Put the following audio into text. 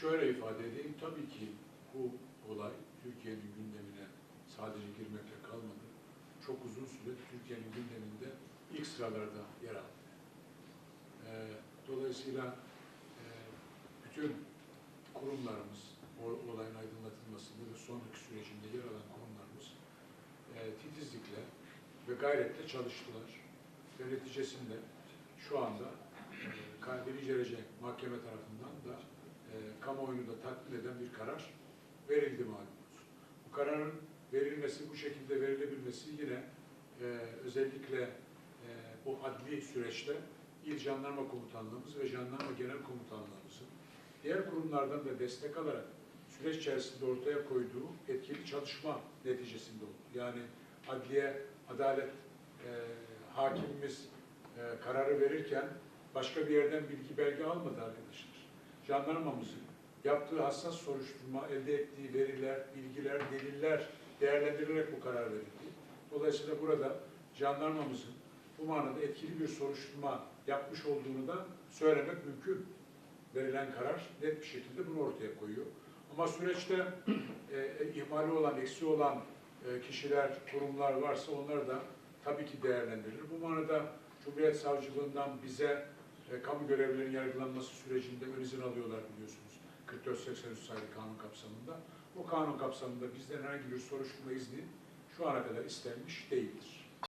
şöyle ifade edeyim. Tabii ki bu olay Türkiye'nin gündemine sadece girmekle kalmadı. Çok uzun süre Türkiye'nin gündeminde ilk sıralarda yer aldı. Ee, dolayısıyla e, bütün kurumlarımız, o olayın aydınlatılmasında ve sonraki sürecinde yer alan kurumlarımız e, titizlikle ve gayretle çalıştılar. Ve neticesinde şu anda e, birinci derece mahkeme tarafından da e, kamuoyunu da tatmin eden bir karar verildi malumunuz. Bu kararın verilmesi, bu şekilde verilebilmesi yine e, özellikle e, bu adli süreçte İl Jandarma Komutanlığımız ve Jandarma Genel Komutanlığımızın diğer kurumlardan da destek alarak süreç içerisinde ortaya koyduğu etkili çalışma neticesinde oldu. Yani adliye, adalet e, hakimimiz e, kararı verirken başka bir yerden bilgi belge almadı arkadaşlar. Jandarmamızın yaptığı hassas soruşturma, elde ettiği veriler, bilgiler, deliller değerlendirilerek bu karar verildi. Dolayısıyla burada jandarmamızın bu manada etkili bir soruşturma yapmış olduğunu da söylemek mümkün. Verilen karar net bir şekilde bunu ortaya koyuyor. Ama süreçte e, e, ihmali olan, eksi olan e, kişiler, kurumlar varsa onlar da tabii ki değerlendirilir. Bu manada Cumhuriyet Savcılığından bize e, kamu görevlilerinin yargılanması sürecinde ön izin alıyorlar biliyorsunuz. 4483 sayılı kanun kapsamında. Bu kanun kapsamında bizden herhangi bir soruşturma izni şu ana kadar istenmiş değildir.